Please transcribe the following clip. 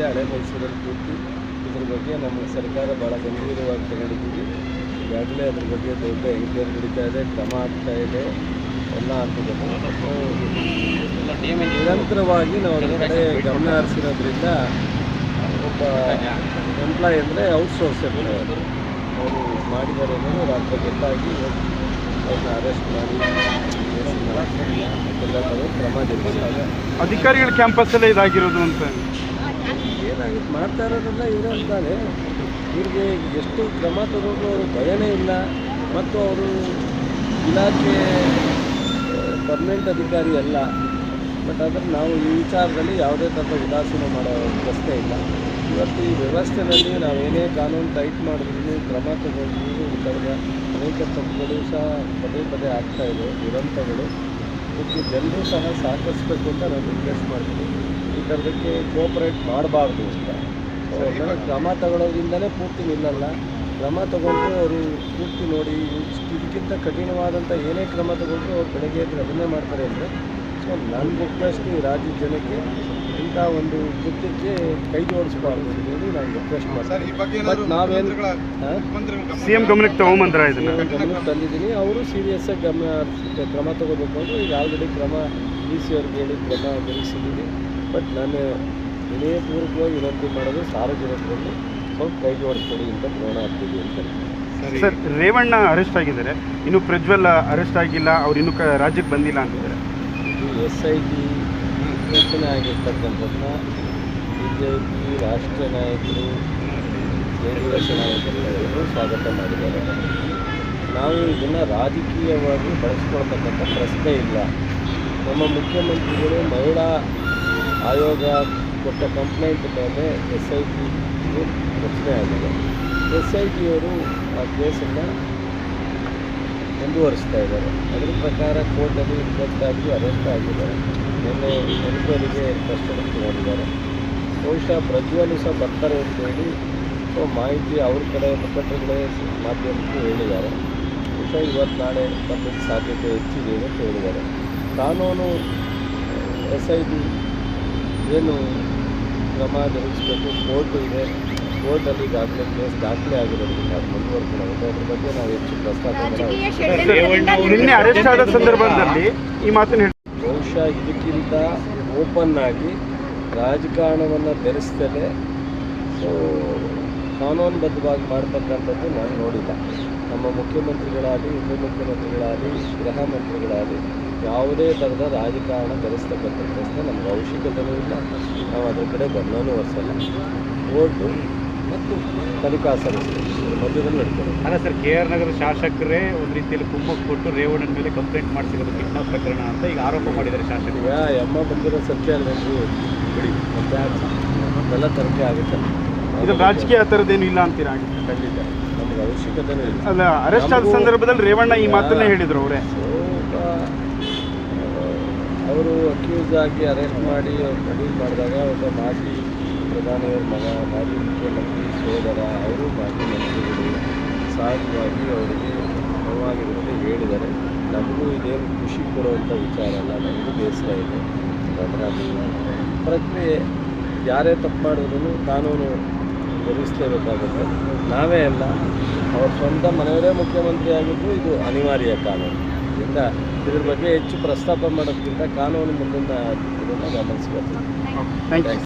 ಏನಿದೆ ಹಳೆ ಮೈಸೂರಲ್ಲಿ ಪೂರ್ತಿ. ಇದ್ರ ಬಗ್ಗೆ ನಮ್ಮ ಸರ್ಕಾರ ಭಾಳ ಗಂಭೀರವಾಗಿ ತಗೊಂಡಿದ್ದೀವಿ ಈಗಾಗಲೇ ಅದ್ರ ಬಗ್ಗೆ ದೊಡ್ಡ ಎಂಕ್ವೈರಿ ನಡೀತಾ ಇದೆ, ಕ್ರಮ ಆಗ್ತಾ ಇದೆ, ಎಲ್ಲ ಹಂತದಲ್ಲಿ ನಿರಂತರವಾಗಿ ನಾವು ಅದರ ಕಡೆ ಗಮನ ಹರಿಸಿರೋದ್ರಿಂದ ಒಬ್ಬ ಎಂಪ್ಲಾಯ್ ಅಂದರೆ ಔಟ್ಸೋರ್ಸ್ ಎಂಪ್ಲಾಯ್ ಅವರು ಅವರು ಮಾಡಿದ್ದಾರೆ ಅನ್ನೋದು ರಾತ್ರಿ ಗೊತ್ತಾಗಿ ಅವ್ರನ್ನ ಅರೆಸ್ಟ್ ಮಾಡಿ ಎಲ್ಲ ಕ್ರಮ ಜರುಗಿಸಿದಾಗ ಅಧಿಕಾರಿಗಳ ಕ್ಯಾಂಪಸ್ಸಲ್ಲೇ ಇದಾಗಿರೋದು ಅಂತ. ಏನಾಗುತ್ತೆ ಮಾಡ್ತಾ ಇರೋದೆಲ್ಲ ಇವರೇ ಅಂತಾನೆ. ಇವ್ರಿಗೆ ಎಷ್ಟು ಕ್ರಮ ತಗೊಂಡ್ರು ಅವರು ಭಯನೇ ಇಲ್ಲ. ಮತ್ತು ಅವರು ಇಲಾಖೆ ಪರ್ಮನೆಂಟ್ ಅಧಿಕಾರಿ ಅಲ್ಲ. ಬಟ್ ಆದರೆ ನಾವು ಈ ವಿಚಾರದಲ್ಲಿ ಯಾವುದೇ ಥರದ ಉದಾಸೀನ ಮಾಡೋ ಪ್ರಶ್ನೆ ಇಲ್ಲ. ಇವತ್ತು ಈ ವ್ಯವಸ್ಥೆಯಲ್ಲಿ ನಾವೇನೇ ಕಾನೂನು ಟೈಟ್ ಮಾಡಿದ್ರು, ಕ್ರಮ ತಗೊಂಡ್ರು ಈ ಥರದ ಅನೇಕ ತಪ್ಪುಗಳು ಸಹ ಪದೇ ಪದೇ ಆಗ್ತಾ ಇದೆ, ದುರಂತಗಳು. ಇದಕ್ಕೆ ಜನರು ಸಹ ಸಹಕರಿಸ್ಬೇಕು ಅಂತ ನಾನು ರಿಕ್ವೆಸ್ಟ್ ಮಾಡ್ತೀನಿ. ಈ ಥರದಕ್ಕೆ ಕೋಪರೇಟ್ ಮಾಡಬಾರ್ದು ಅಂತ. ಕ್ರಮ ತಗೊಳ್ಳೋದ್ರಿಂದಲೇ ಪೂರ್ತಿ ನಿಲ್ಲಲ್ಲ. ಕ್ರಮ ತಗೊಂಡು ಅವರು ಪೂರ್ತಿ ನೋಡಿ ಇಷ್ಟು ಇದಕ್ಕಿಂತ ಕಠಿಣವಾದಂಥ ಏನೇ ಕ್ರಮ ತಗೊಂಡ್ರು ಅವ್ರು ಬೆಳಗ್ಗೆ ಎದ್ದು ಅದನ್ನೇ ಮಾಡ್ತಾರೆ ಅಂದರೆ ಸೊ ನನ್ನ ರಿಕ್ವೆಸ್ಟ್ ಈ ರಾಜ್ಯದ ಜನಕ್ಕೆ ಇಂಥ ಒಂದು ಕೃತ್ಯಕ್ಕೆ ಕೈ ಜೋಡಿಸ್ಬಾರ್ದು ಅಂತ ಹೇಳಿ ನಾನು ರಿಕ್ವೆಸ್ಟ್ ಸರ್ ಈ ಮಾಡ್ತೀನಿ ಬಗ್ಗೆ ಬಟ್ ಏನಾದ್ರು ನಾವೇನು ಹಾಂ? ಗಮನ- ಸಿ ಎಂ ಗಮನಕ್ಕೆ ತಗೊಂಬಂದ್ರ ಇದನ್ನ? ಗಮನಕ್ಕೆ ತಂದಿದ್ದೀನಿ. ಅವರು ಸೀರಿಯಸ್ಸಾಗಿ ಗಮನ ಹರಿಸಿ ಕ್ರಮ ತಗೋಬೇಕು ಅಂದ್ರೆ ಈಗ ಆಲ್ರೆಡಿ ಕ್ರಮ ಡಿ ಸಿ ಅವ್ರಿಗೆ ಹೇಳಿ ಕ್ರಮ ಜರುಗಿಸಿದ್ದೀನಿ ಬಟ್ ನಾನು ವಿನಯಪೂರ್ವಕವಾಗಿ ವಿನಂತಿ ಮಾಡೋದು ಸಾರ್ವಜನಿಕರಲ್ಲಿ ಸ್ವಲ್ಪ ಕೈ ಜೋಡಿಸ್ಕೊಡಿ ಅಂತ ಆಗ್ತಿದೆ ಅಂತ ಸರ್. ರೇವಣ್ಣ ಅರೆಸ್ಟ್ ಆಗಿದ್ದಾರೆ. ಇನ್ನು ಪ್ರಜ್ವಲ್ ಅರೆಸ್ಟ್ ಆಗಿಲ್ಲ. ಅವ್ರು ಇನ್ನೂ ಕ ರಾಜ್ಯಕ್ಕೆ ಬಂದಿಲ್ಲ ಅಂತಿದ್ದಾರೆ. ಇದು ಎಸ್ ಐ ಟಿ ರಚನೆ ಆಗಿರ್ತಕ್ಕಂಥದ್ದನ್ನ ಬಿ ಜೆ ಪಿ ರಾಷ್ಟ್ರೀಯ ನಾಯಕರು ಜೆ ಡಿ ಎಸ್ ನಾಯಕರು ಸ್ವಾಗತ ಮಾಡಿದ್ದಾರೆ. ನಾವು ಇದನ್ನು ರಾಜಕೀಯವಾಗಿ ಬಳಸ್ಕೊಳ್ತಕ್ಕಂಥ ಪ್ರಶ್ನೆ ಇಲ್ಲ. ನಮ್ಮ ಮುಖ್ಯಮಂತ್ರಿಗಳು ಮಹಿಳಾ ಆಯೋಗ ಕೊಟ್ಟ ಕಂಪ್ಲೇಂಟ್ ಮೇಲೆ ಎಸ್ ಐ ಟಿ ರಚನೆ ಆಗಿದೆ. ಎಸ್ ಐ ಟಿಯವರು ಆ ಕೇಸನ್ನು ಮುಂದುವರಿಸ್ತಾ ಇದ್ದಾರೆ. ಅದರ ಪ್ರಕಾರ ಕೋರ್ಟಲ್ಲಿ ಇಪ್ಪತ್ತಾಗಿ ಅರೆಸ್ಟ್ ಆಗಿದ್ದಾರೆ ನಿನ್ನೆ ಎನ್ಕ್ವೈರಿಗೆ ಕಸ್ಟಡಿ ತಗೊಂಡಿದ್ದಾರೆ. ಬಹುಶಃ ಪ್ರಜ್ವಲು ಸಹ ಬರ್ತಾರೆ ಅಂತೇಳಿ ಸೊ ಮಾಹಿತಿ ಅವ್ರ ಕಡೆ ಮುಖಂಡರುಗಳೇ ಮಾಧ್ಯಮಕ್ಕೆ ಹೇಳಿದ್ದಾರೆ. ಬಹುಶಃ ಇವತ್ತು ನಾಳೆ ಬರಲಿಕ್ಕೆ ಸಾಧ್ಯತೆ ಹೆಚ್ಚಿದೆ ಅಂತ ಹೇಳಿದ್ದಾರೆ. ಕಾನೂನು ಎಸ್ ಐ ಟಿ ಏನು ಕ್ರಮ ಜರುಗಿಸಬೇಕು ಕೋರ್ಟು ಇದೆ. ಕೋರ್ಟಲ್ಲಿ ಈಗಾಗಲೇ ಕೇಸ್ ದಾಖಲೆ ಆಗಿರೋದ್ರಿಂದ ಅದು ಮುಂದುವರ್ಕೊಳ್ಳೋದು ಅದ್ರ ಬಗ್ಗೆ ನಾವು ಹೆಚ್ಚು ಪ್ರಸ್ತಾಪ ಸಂದರ್ಭದಲ್ಲಿ ಈ ಮಾತನ್ನು ಬಹುಶಃ ಇದಕ್ಕಿಂತ ಓಪನ್ ಆಗಿ ರಾಜಕಾರಣವನ್ನು ಬೆರೆಸ್ತಲೇ ಸೊ ಕಾನೂನುಬದ್ಧವಾಗಿ ಮಾಡ್ತಕ್ಕಂಥದ್ದು ನಾನು ನೋಡಿಲ್ಲ. ನಮ್ಮ ಮುಖ್ಯಮಂತ್ರಿಗಳಾಗಲಿ ಉಪಮುಖ್ಯಮಂತ್ರಿಗಳಾಗಲಿ ಗೃಹ ಮಂತ್ರಿಗಳಾಗಲಿ ಯಾವುದೇ ಥರದ ರಾಜಕಾರಣ ಬೆರೆಸ್ತಕ್ಕಂಥ ಪ್ರಶ್ನೆ ನಮ್ಗೆ ಅವಶ್ಯಕತೆಯೂ ಇಲ್ಲ. ನಾವು ಅದರ ಕಡೆ ಗಮನವೂ ಹರಿಸಲ್ಲ. ಓಟು ಮತ್ತು ತನಿಖಾ ಸಂಸ್ಥೆ ಮಧ್ಯದಲ್ಲಿ ನಡ್ಕೊಂಡು ಅಲ್ಲ ಸರ್ ಕೆ ಆರ್ ನಗರ ಶಾಸಕರೇ ಒಂದು ರೀತಿಯಲ್ಲಿ ಕುಮ್ಮಕ್ಕು ಕೊಟ್ಟು ರೇವಣ್ಣನ ಮೇಲೆ ಕಂಪ್ಲೇಂಟ್ ಮಾಡಿಸಿರೋದು ಕಿಡ್ನಾಪ್ ಪ್ರಕರಣ ಅಂತ ಈಗ ಆರೋಪ ಮಾಡಿದ್ದಾರೆ ಶಾಸಕರು. ಯಾ ಅಮ್ಮ ಬಂದಿರೋ ಸತ್ಯ ಅಲ್ಲೂ ಬಿಡಿ ಮತ್ತೆ ಅದೆಲ್ಲ ತನಿಖೆ ಆಗುತ್ತೆ. ಇದು ರಾಜಕೀಯ ಆ ಥರದ್ದೇನು ಇಲ್ಲ ಅಂತೀರಾ? ಖಂಡಿತ. ನಮ್ಗೆ ಅವಶ್ಯಕತೆ ಇಲ್ಲ. ಅಲ್ಲ ಅರೆಸ್ಟ್ ಆದ ಸಂದರ್ಭದಲ್ಲಿ ರೇವಣ್ಣ ಈ ಮಾತನ್ನೇ ಹೇಳಿದರು ಅವರೇ. ಅವರು ಅಕ್ಯೂಸ್ ಆಗಿ ಅರೆಸ್ಟ್ ಮಾಡಿ ಅವ್ರು ಕಡಿಮೆ ಮಾಡಿದಾಗ ಒಬ್ಬ ಮಾಜಿ ಪ್ರಧಾನಿಯವ್ರ ಮಗ, ಮಾಜಿ ಮುಖ್ಯಮಂತ್ರಿ ಸೋದರ, ಅವರು ಮಾಜಿ ಮಂತ್ರಿಗಳು ಸಹಜವಾಗಿ ಅವರಿಗೆ ನೋವಾಗಿರುತ್ತೆ ಹೇಳಿದ್ದಾರೆ. ನಮಗೂ ಇದೇನು ಖುಷಿ ಕೊಡುವಂಥ ವಿಚಾರ ಅಲ್ಲ, ನಮಗೂ ಬೇಸರ ಇದೆ. ಅದರ ಪ್ರಕ್ರಿಯೆ ಯಾರೇ ತಪ್ಪು ಮಾಡಿದ್ರು ಕಾನೂನು ಜರುಗಿಸಲೇಬೇಕಾಗುತ್ತೆ ನಾವೇ ಅಲ್ಲ, ಅವ್ರ ಸ್ವಂತ ಮನೆಯವರೇ ಮುಖ್ಯಮಂತ್ರಿ ಆಗಿದ್ದು ಇದು ಅನಿವಾರ್ಯ ಕಾನೂನು. ಇದರಿಂದ ಇದ್ರ ಬಗ್ಗೆ ಹೆಚ್ಚು ಪ್ರಸ್ತಾಪ ಮಾಡೋದಕ್ಕಿಂತ ಕಾನೂನು ಮುಂದಿನ ಇದನ್ನು ಗಮನಿಸಬೇಕು ಥ್ಯಾಂಕ್ ಯು